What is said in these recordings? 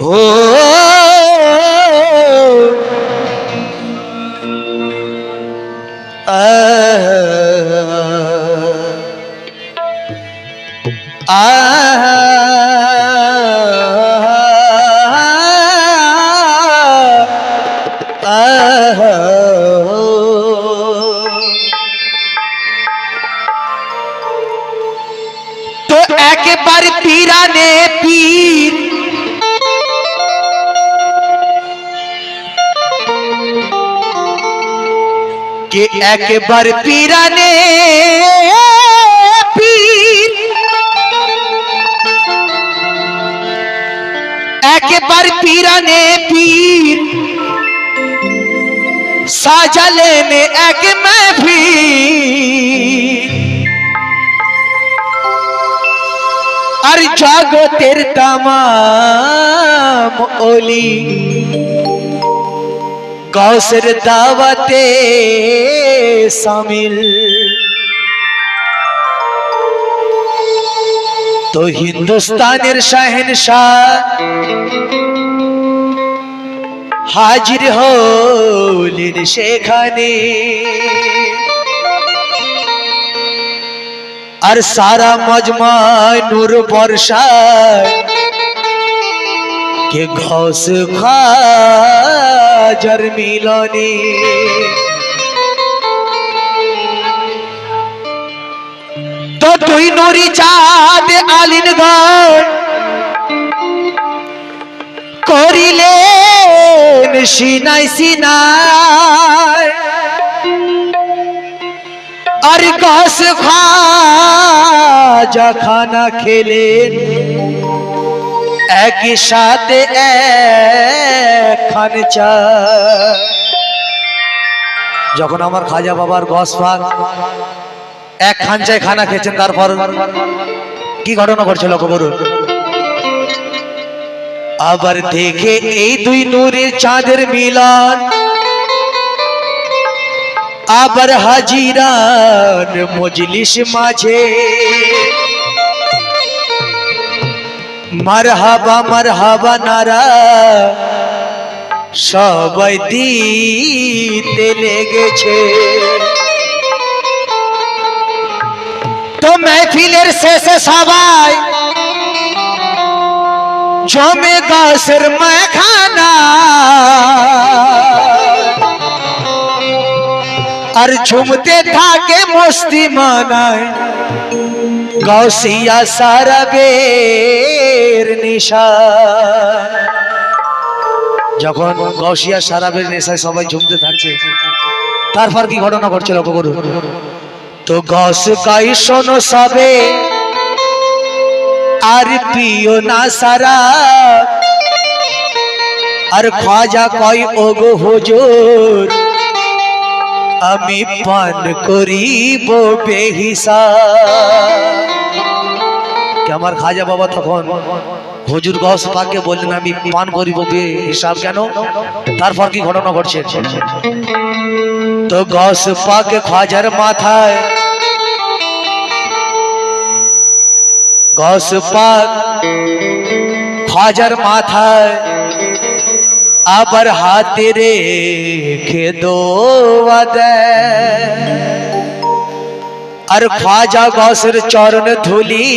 ও একেবারে পিরানে পীর একেবারে পিরানে পীর সাজালেন এক মেহফিল আর জগতের তামাম ওলি গৌসের দাওয়াতে সামিল। তো হিন্দুস্তানের শাহেনশাহ হাজির হলেন সেখানে। আর সারা মজমায় নূর বর্ষায় কে ঘস খাজার মিলনে তো তুই নুরি চাঁদ আলিনগড় করিলেন সিনাই সিনায় আর গাছ খাজা খানা খেলেন একই সাথে চা যখন আমার খাজা বাবার গস ফাঁক এক খাঞ্চায় খানা খেয়েছেন, তারপর কি ঘটনা ঘটছে লক্ষ্য করুন। আবার দেখে এই দুই নূরের চাঁদের মিলন, আবার হাজিরান মজলিস মাঝে মারহাবা মারহাবা নারা সবাই দিতে লেগেছে তো মেহফিলের শেষে সবাই জমে গাছের মেখানা আর ঝুমতে থাকে মস্তি মানায় গৌসিয়া সারা বের নিশা। যখন গৌসিয়া সারাবের নেশায় সবাই ঝুমতে থাকছে, তারপর কি ঘটনা ঘটছে লক্ষ্য করুন? তো গস গাই শোনো সবে, আর পিও না সারা, আর খাজা কই ওগো হুজুর, আমি পান করিব বেহিসা কে আমার খাজা বাবা তখন হুজুর গস পাকে বললেন, আমি পান করিব বে হিসাব কেন? তারপর কি ঘটনা ঘটছে? তো গস পাকে খাজার মাথায় গস পাক খাজার মাথায় আবার হাতে রেখে দোয়া দেয়। আর খাজা গসের চরণ ধুলি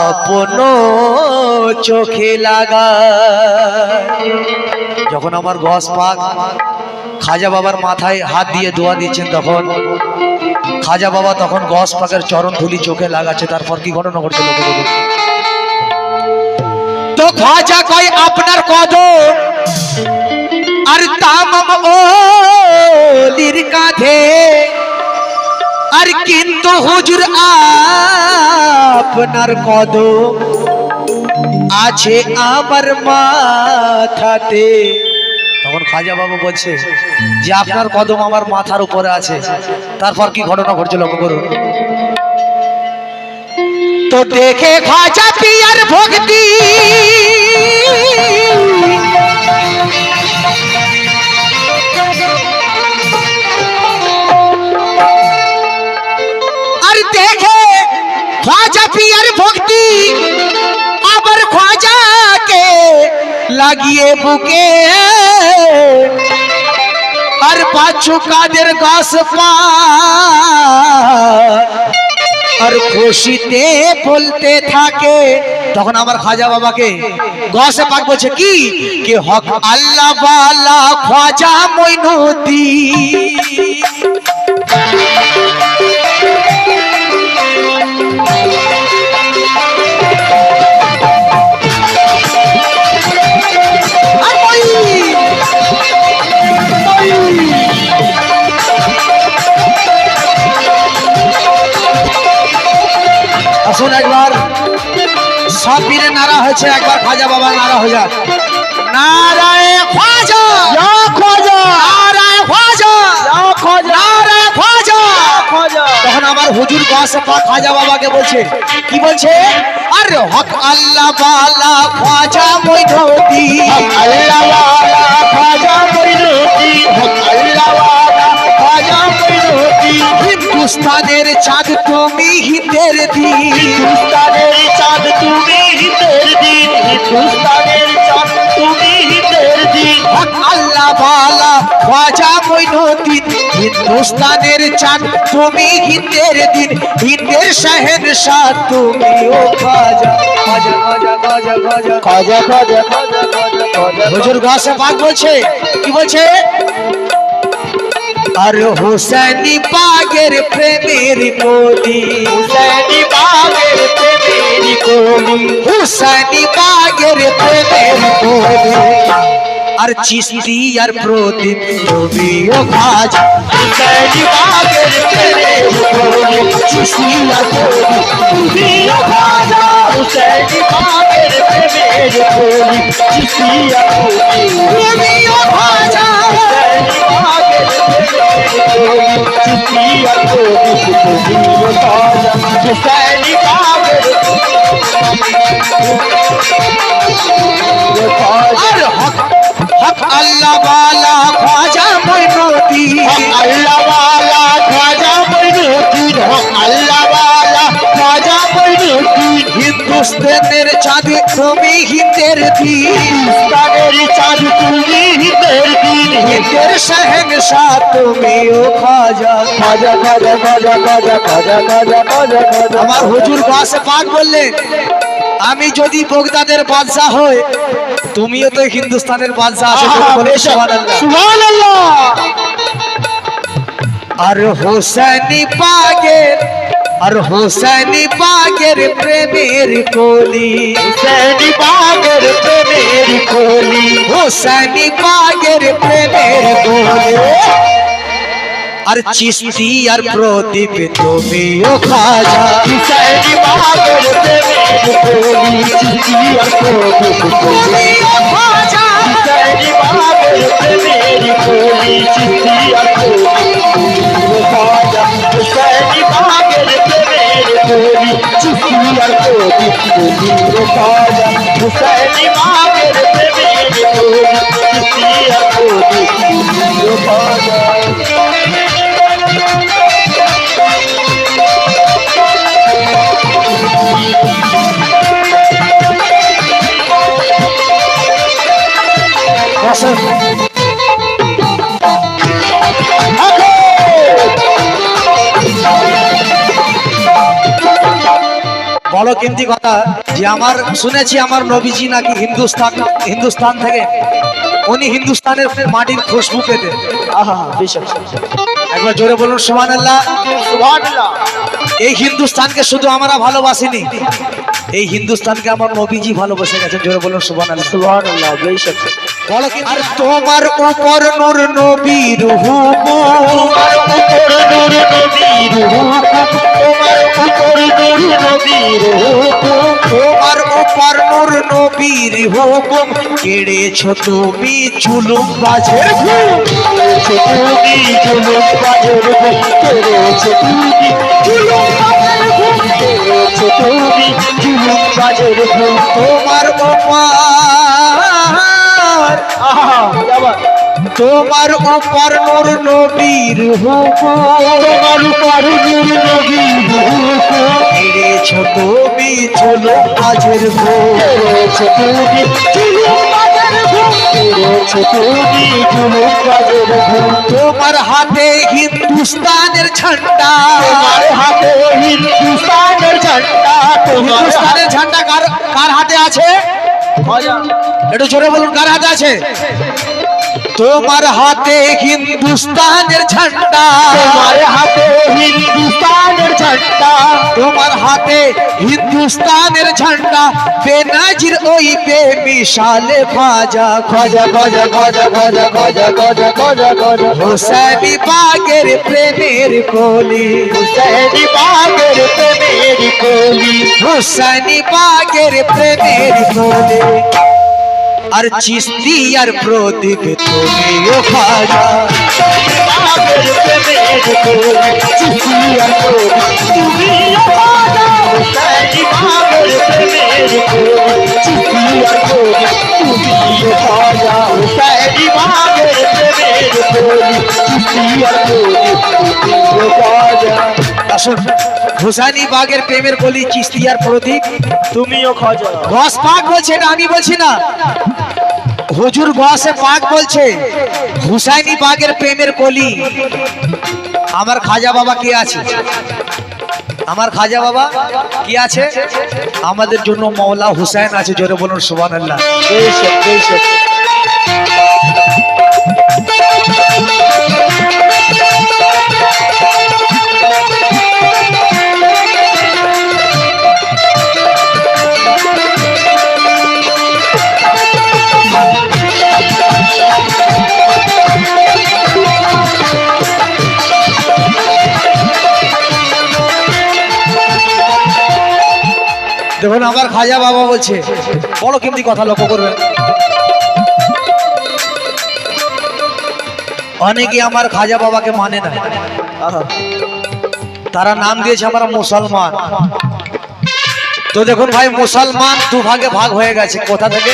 আপন চোখে লাগা যখন আমার গস পাক, খাজা বাবার মাথায় হাত দিয়ে দোয়া দিচ্ছেন তখন, খাজা বাবা তখন গস পাকের চরণ ধুলি চোখে লাগাচ্ছে, তারপর কি ঘটনা ঘটছে তো খাজা কয়, আপনার কদম আর তামাম ওলির কাঁধে আর কিন্তু হুজুর আপনার কদম আছে আমার মাথাতে। তখন খাজা বাবু বলছে, যে আপনার কদম আমার মাথার উপরে আছে। তারপর কি ঘটনা ঘটছে লক্ষ্য করুন। তো দেখে খাজা পিয়ার ভক্তি। দেখে খাজা পিয়ার ভক্তি আবার খাজা লাগিয়ে বুকে আর পাচ্ছু কাদের গাছ পা আর খুশিতে বলতে থাকে তখন আমার খাজা বাবাকে গসে পাক বলছে কি? কে হক আল্লাহ বালা খাজা মইনুদ্দি আসুন একবার। সব পীরে নারা হয়েছে একবার খাজা বাবা নারা হয়ে যাক। নারায় খাজা খাজা নারায় খাজা নারায় খাজা তখন আমার হুজুর গাছে পা খাজা বাবাকে বলছে কি বলছে? আরে হক আল্লাহ বালা খাজা মৈনতি আল্লাহ খাজা হক আল্লাহ হিন্দুস্তানের চাঁদ তুমি হিন্দের দিন। হিন্দুস্তানের চাঁদ তুমি হিতের দিন। হিন্দুস্তানের চাঁদ তুমি হিতের দিন। আল্লাহ বালা খাজা মৈনুদ্দিন হিন্দুস্তানের চাঁদ তুমি হিন্দের দিন। হিন্দের শাহেন শাহ তুমি ও খাজা। খাজা খাজা খাজা খাজা। খাজা খাজা খাজা হুজুর গাছে পাক বলছে কি বলছে? আর হোসেনি বাগের প্রেমের কলি। হুসেনি বাগের প্রেমের কলি। হুসেনি বাগের প্রেমের কলি। अर चिश्ती अर प्रोति धोबियो खाज कैली बागे तेरे चिश्ती अर प्रोति धोबियो खाज कैली बागे तेरे चिश्ती अर प्रोति धोबियो खाज कैली बागे तेरे चिश्ती अर प्रोति धोबियो खाज कैली बागे तेरे আল্লাহ বালা খাজা মৈনতি আল্লাহ ওয়ালা খাজা মঈনুদ্দিন আল্লাহ ওয়ালা খাজা মঈনুদ্দিন হিন্দুস্তানের চাঁদ তুমি হিন্দের দিন হিন্দুস্তানের চাঁদ তুমি হিতের দিন হিন্দের শাহ তুমি ও খাজা খাজা খাজা খাজা খাজা খাজা খাজা খাজা আমার হুজুর গাছে পাক বললেন আমি যদি বগদাদের বাদশাহ হই তুমিও তো হিন্দুস্তানের বাদশাহ আছো বলো সুবহানাল্লাহ। সুবহানাল্লাহ। আর হোসেনি পাগের আর হোসেনি পাগের প্রেমের কলি। হুসেনি বাগের প্রেমের কলি। হোসেনি পাগের প্রেমের কলি। আর চিস্তি আর প্রদীপ তুমি ও খাজা। কলি চিঠিয়া কলি তুমি। ও খাজা मेरी चुसियर कोरी गोली रो काजा हुसैनी माँ मेरे प्रेमी गोली चुसियर कोरी गोली रो काजा Thank you. বড় কিমতি কথা যে আমার শুনেছি আমার নবীজি নাকি হিন্দুস্তান হিন্দুস্তান থেকে। উনি হিন্দুস্তানের মাটির খুশবু পেতেন আহা একবার জোরে বলুন সুমান আল্লাহ এই হিন্দুস্তানকে শুধু আমরা ভালোবাসিনি। এই হিন্দুস্তানকে আমার নবীজি ভালোবেসে গেছেন জোরে বলুন সুবহানাল্লাহ। সুবহানাল্লাহ বেশক বলো কি? আর তোমার উপর নূর নবীর হুকুম। তোমার উপর নূর নবীর হুকুম। তোমার উপর নূর নবীর হুকুম। আমার নবীর হুকুম কেড়েছ তুমি চুলুম বাজের তুমি চুলুম বাজের কেড়েছ তুমি চুলুম কেড়েছ তুমি চুলুম বাজের তোমার বাবা আহা তোমার উপর নূর নবীর তোমার উপর নূর নবীর কেড়েছ তুমি বাজের ঘুম করেছ তুমি ভূত তোমার হাতে হিন্দুস্তানের ঝান্ডা। তোমার হাতে হিন্দুস্তানের ঝান্ডা। তোমার হিন্দুস্তানের ঝান্ডা কার কার হাতে আছে? একটু জোরে বলুন কার হাতে আছে? তোমার হাতে হিন্দুস্তানের ঝান্ডা। তোমার হাতে হিন্দুস্তানের ঝান্ডা। তোমার হাতে হিন্দুস্তানের ঝান্ডা। বেনাজির ওই বেমিশালে ভাজা খজা খজা খজা খজা খজা খজা খজা খজা হোসেনি বাগের প্রেমের কলি। হুসেনি বাগের প্রেমের কলি। হোসেনি বাগের প্রেমের কলি। আর চিস্তি আর প্রদীপ তুমিও খাজা বাগের হুসেনি বাগের প্রেমের কলি চিস্তিয়ার প্রদীপ তুমিও খজা। গস পাক বলছে এটা আমি বলছি না। হুজুর গসে পাক বলছে হুসাইনি বাগের প্রেমের কলি আমার খাজা বাবা কে আছে? আমার খাজা বাবা কি আছে? আমাদের জন্য মৌলা হুসাইন আছে জোরে বলুন সুবান আল্লাহ বেশ আমার খাজা বাবা বলছে বড় কেমনি কথা লক্ষ্য করবেন অনেকে আমার খাজা বাবাকে মানে না। তারা নাম দিয়েছে আমরা মুসলমান। তো দেখুন ভাই মুসলমান দু ভাগে ভাগ হয়ে গেছে। কোথা থেকে?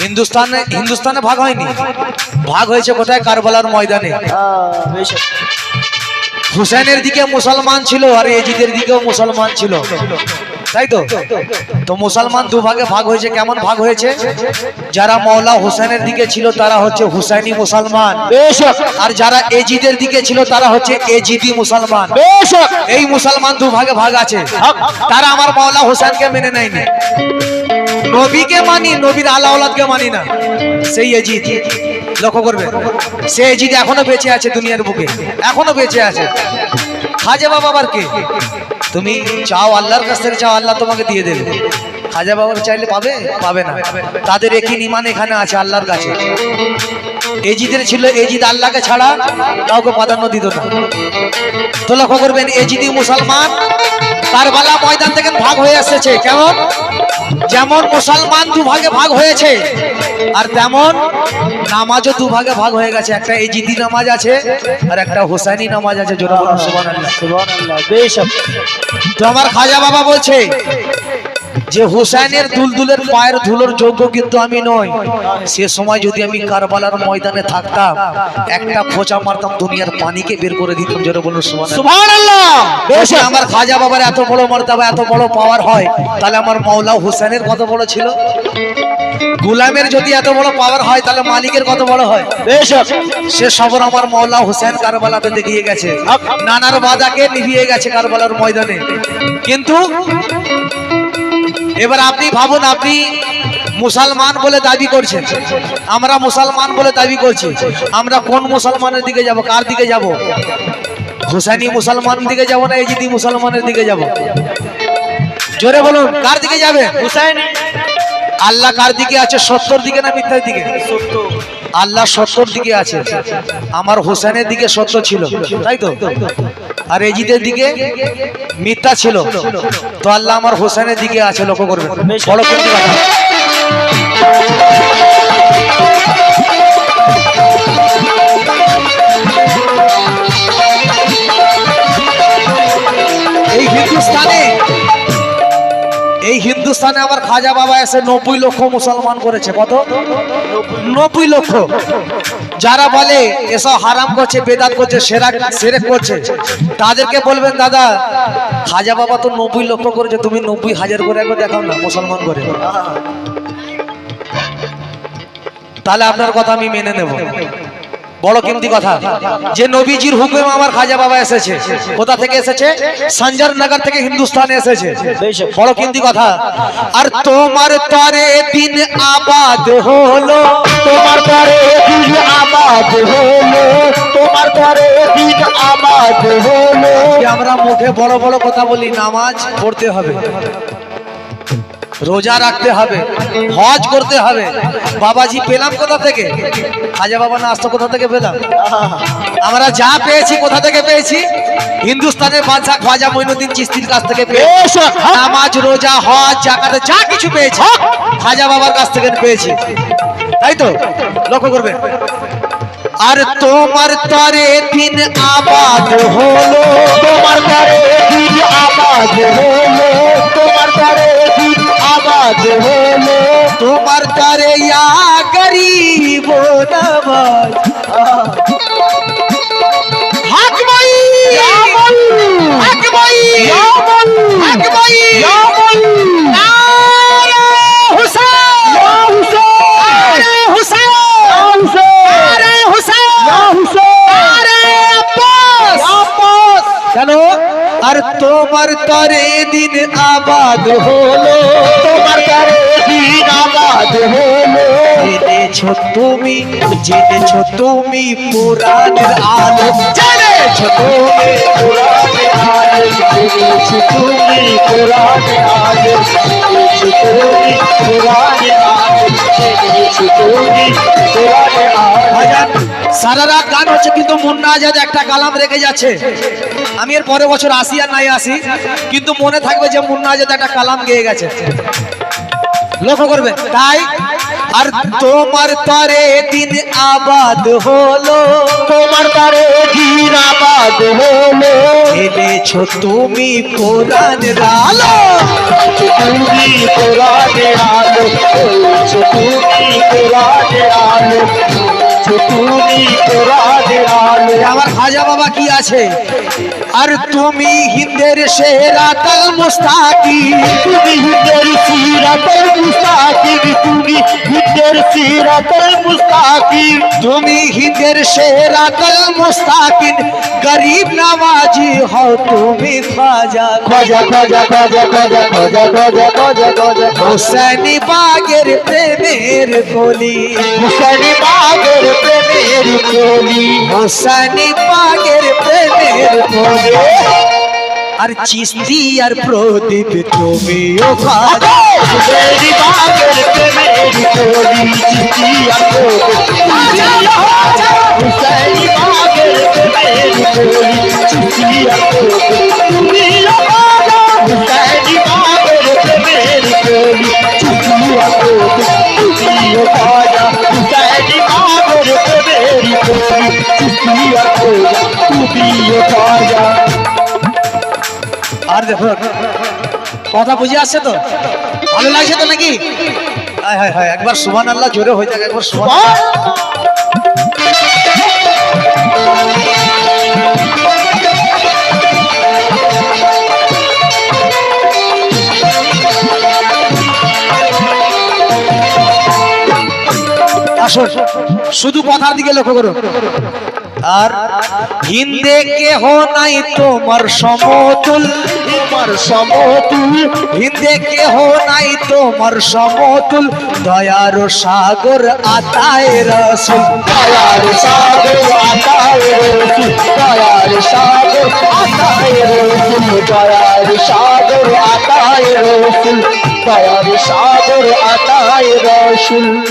হিন্দুস্তানে হিন্দুস্তানে ভাগ হয়নি। ভাগ হয়েছে কোথায়? কারবালার ময়দানে। হুসেনের দিকে মুসলমান ছিল আর এজিদের দিকেও মুসলমান ছিল। তাই তো? তো মুসলমান দু ভাগে ভাগ হয়েছে কেমন ভাগ হয়েছে? যারা মৌলা হোসেনের দিকে ছিল তারা হচ্ছে হুসাইনি মুসলমান। আর যারা এজিদের দিকে ছিল তারা হচ্ছে এজিদি মুসলমান। এই মুসলমান দু ভাগে ভাগ। আছে তারা আমার মৌলা হোসেনকে মেনে নেয়নি। নবীকে মানি নবীর আল্লাহ আওলাদকে মানি না। সেই এজিদ। লক্ষ্য করবে? সে এজিদ এখনও বেঁচে আছে দুনিয়ার বুকে। এখনও বেঁচে আছে। খাজা বাবা আবার কে? তুমি চাও আল্লাহর কাছ থেকে চাও আল্লাহ তোমাকে দিয়ে দেবে। খাজা বাবার চাইলে পাবে? পাবে না। তাদের একই ইমান এখানে আছে আল্লাহর কাছে। এজিদের ছিল এজিদ আল্লাহকে ছাড়া কাউকে প্রাধান্য দিত না। তো লক্ষ্য করবেন, এজিদি মুসলমান কারবালা ময়দান থেকে ভাগ হয়ে এসেছে। কেমন? যেমন মুসলমান দুভাগে ভাগ হয়েছে, আর তেমন নামাজও দুভাগে ভাগ হয়ে গেছে। একটা এজিদি নামাজ আছে, আর একটা হোসাইনি নামাজ আছে। তো আমার খাজা বাবা বলছে যে হুসাইনের দুলদুলের পায়ের ধুলোর যোগ্য কিন্তু আমি নই। সে সময় যদি আমি কারবালার ময়দানে থাকতাম একটা খোঁচা মারতাম দুনিয়ার পানিকে বের করে দিতাম জোরে বলুন আমার খাজা বাবার এত বড় মর্যাদা এত বড় পাওয়ার হয় তাহলে আমার মাওলা হুসেনের কত বড় ছিল? গুলামের যদি এত বড় পাওয়ার হয় তাহলে মালিকের কত বড় হয়? সে সবর আমার মাওলা হুসেন কারবালাতে দেখিয়ে গেছে। নানার বাদাকে নিভিয়ে গেছে কারবালার ময়দানে। কিন্তু এবার আপনি ভাবুন আপনি মুসলমান বলে দাবি করছেন। আমরা মুসলমান বলে দাবি করছি। আমরা কোন মুসলমানের দিকে যাব কার দিকে যাব? হুসাইনি মুসলমানের দিকে যাব না এজিদি মুসলমানের দিকে যাব? জোরে বলুন কার দিকে যাবে? হুসাইন। আল্লাহ কার দিকে আছে? সত্তর দিকে না মিথ্যার দিকে? আল্লাহ সত্তর দিকে আছে। আমার হোসেনের দিকে সত্য ছিল তাই তো? আর এজিদের দিকে মিথ্যা ছিল। তো আল্লাহ আমার হোসেনের দিকে আছে, লক্ষ্য করবে বড় কথা হিন্দুস্তানে আমার খাজা বাবা এসে নব্বই লক্ষ মুসলমান করেছে, কত? নব্বই লক্ষ। যারা বলে এসব হারাম করছে, বেদাত করছে সেরা সেরেক করছে, তাদেরকে বলবেন, দাদা, খাজা বাবা তো নব্বই লক্ষ করেছে, তুমি নব্বই হাজার করে একবার দেখাও না, মুসলমান করে। তাহলে আপনার কথা আমি মেনে নেব। বড় কিমতি কথা। যে নবীজির হুকুমে আমার খাজা বাবা এসেছে, কোথা থেকে এসেছে? সঞ্জার নগর থেকে হিন্দুস্তানে এসেছে। বড় কিমতি কথা। আর তোমার তরে দিন আবাদ হলো, তোমার পরে দিন আবাদ হলো, তোমার পরে দিন আবাদ হলো। আমরা মুখে বড় বড় কথা বলি, নামাজ পড়তে হবে। রোজা রাখতে হবে হজ করতে হবে। বাবাজি পেলাম কোথা থেকে? খাজা বাবা না আসতো কোথা থেকে পেলাম? আমরা যা পেয়েছি কোথা থেকে পেয়েছি? হিন্দুস্তানের বাদশাহ খাজা মঈনুদ্দিন চিস্তির কাছ থেকে পেয়েছি। নামাজ রোজা হজ জাকাতে যা কিছু পেয়েছি খাজা বাবার কাছ থেকে পেয়েছি। তাই তো? লক্ষ্য করবে। আর তোমার তরে দিন আবাদ হলো তোমার পরে দিন আবাদ হলো তোমার পরে দিন नवाज़ होने तू पर करे या गरीब नवाज़। हक भाई हक भाई हक भाई हक भाई তোমার তরে দিন আবাদ হলো। তোমার পরে দিন আবাদ হলো। জেনেছো তুমি জেনেছো তুমি পুরাণের আলো। জেনেছো তুমি কোরআনে আলেম জেনেছি তুমি কোরআনে আলেম জেনেছি তুমি কোরআনে আলেম জেনেছি তুমি কোরআনে আলেম ভাইজান, সারা রাত গান হচ্ছে, কিন্তু মুন্না আজাদ একটা কালাম রেখে যাচ্ছে। আমি এর পরের বছর আসি আর নাই আসি, কিন্তু মনে থাকবে যে মুন্না আজাদ একটা কালাম গেয়ে গেছে। লক্ষ্য করবে, তাই আর তোমার তরে দিন আবাদ হলো। তোমার পরে দিন আবাদ হলো। এনেছো তুমি কোরআনের আলো। তুমি কোরআনে আলো। তুমি কোরআনে আলো। তুমি কোরআনে আলো। আমার খাজা বাবা কি আছে? আর তুমি হিন্দের সেরা তাল মুস্তাকি। তুমি হিন্দের সিরাতল মুস্তাকিম তুমি হিন্দের সেরা তাল মুস্তাকিন গরিব নওয়াজি হও তুমি খাজা খোঁজা খোঁজা খোঁজা খোঁজা খোঁজা খোঁজা খোঁজা খোঁজা হোসেনি বাগের প্রেমের কলি। হুসাইনি বাগের প্রেমের কলি। হোসেনি বাগের প্রেমের কলি। আর চিস্তি আর প্রদীপ তুমিও খাজা মেরি বাগের প্রেমের কোলি চিস্তি আর প্রদীপ তুমিও খাজা মেরি বাগের প্রেমের কোলি চিস্তি আর প্রদীপ তুমিও খাজা কথা বুঝে আসছে তো? ভালো লাগছে তো নাকি? একবার সুমান আল্লাহ জোরে হয়ে যাক, একবার সুমান শুধু কথার দিকে লক্ষ্য করুন আর হিন্দে কেহ নাই তোমার সমতুল। তোমার সমতুল। হিন্দে কেহ নাই তোমার সমতুল। দয়ার সাগর আতায় রসুল। দয়ার সাগর আতায় রসুল। দয়ার সাগর আতায় রসুল। দয়ার সাগর আতায় রসুল। দয়ার সাগর আতায় রসুল।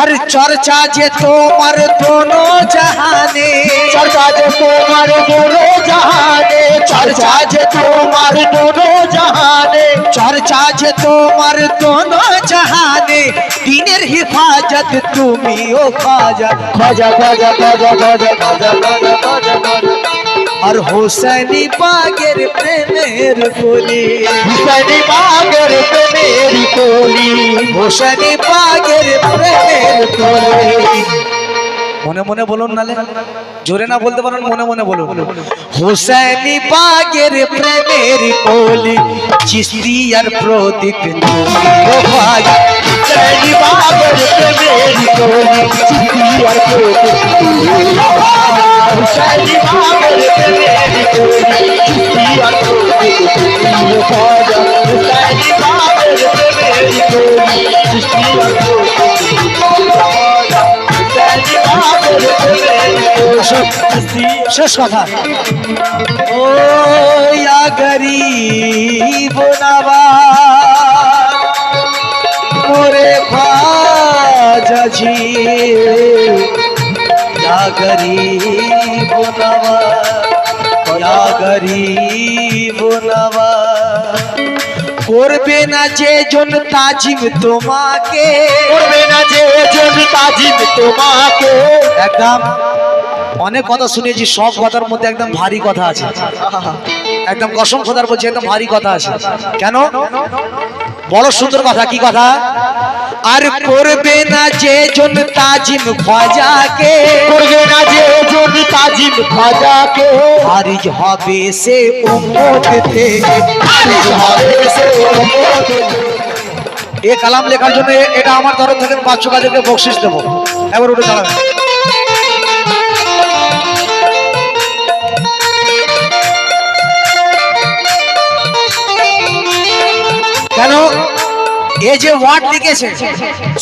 আর চর্চা যে তোমার দোনো জাহানে চর্চা যে তোমার দোনো জাহানে চর্চা যে তোমার দোনো জাহানে চর্চা যে তোমার দোনো জাহানে দিনের হিফাজত তুমিও খাজা। খোঁজা খোঁজা খোঁজা খোঁজা খোঁজা খোঁজা খোঁজা খোঁজা। আর হোসেনি বাগের প্রেমের বলি হুসাইনি বাগের প্রেমের কলি। হোসেনি বাগের প্রেমের বলি মনে মনে বলুন নালে জোরে না বলতে পারেন মনে মনে বলুন। হোসেনি বাগের প্রেমের কলি চিস্তি আর প্রদীপ বাগের প্রেমের কলি কলি চিঠি আর তোকে শেষ কথা। ও গরিব বোনাবা মোরে খাজাজি ইয়া गरीब नवा या गरीब नवा করবে না যে জন তাজিম তোমাকে করবে না যে জন তাজিম তোমাকে। একদম অনেক কথা শুনেছি সব কথার মধ্যে একদম ভারী কথা আছে। একদম কসম খোদার বলছি একদম ভারী কথা আছে। কেন? বড় সুন্দর কথা কি কথা? আর করবে না যে জন তাজিম খাজাকে। করবে না যে জমি তাজিম খাজাকে। হারিজ হবে সে উম্মত থেকে খারিজ হবে সে উম্মত এ কালাম লেখার জন্য এটা আমার তরফ থেকে পাঁচশো কাজকে বকশিস দেবো। এবার উঠে দাঁড়াবে এ যে ওয়ার্ড লিখেছে,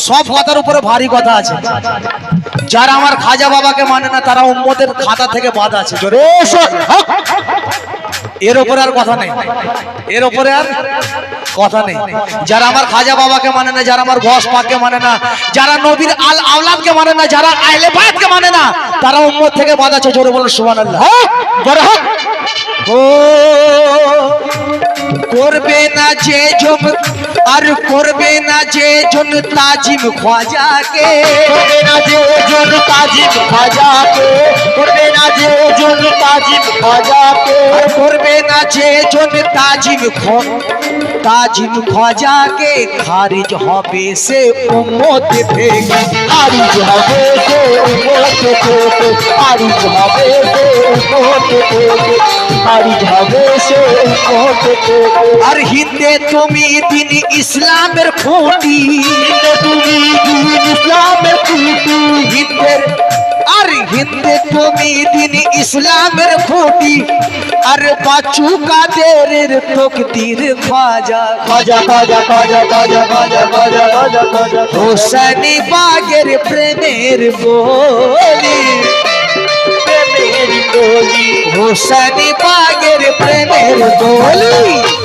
সব কথার উপরে ভারী কথা আছে। যারা আমার খাজা বাবাকে মানে না, তারা উম্মতের খাতা থেকে বাদ আছে। এর ওপরে আর কথা নেই। এর ওপরে আর কথা নেই। যারা আমার খাজা বাবাকে মানে না, যারা আমার ঘস পাককে মানে না, যারা নবীর আল আওলাদকে মানে না, যারা আহলে বায়াতকে মানে না, তারা উম্মত থেকে বাদ আছে। জোরে বলো সুবহানাল্লাহ। বড় হোক ও করবে না যে জম আর করবে না যে জন তাজিম খাজাকে করবে না যে জন তাজিম খাজাকে করবে না যে জন তাজিম খাজাকে আর করবে না যে জন তাজিম খ- তাজিম খাজাকে খারিজ হবে সে উম্মত থেকে খারিজ হবে সে উম্মত থেকে খারিজ হবে সে উম্মত থেকে খারিজ হবে সে উম্মত থেকে আর হিন্দে তুমি দিন ইসলামের খুঁটি হিন্দে তুমি দিন ইসলামের খুঁটি হিন্দের আর হিন্দে তুমি দিন ইসলামের খুঁটি আর বাচু কাদের তকদির খাজা খাজা খাজা খাজা খাজা খাজা খাজা খাজা খাজা হোসেনি বাগের প্রেমের বলি প্রেমের দোলি হোসেনি বাগের প্রেমের বলি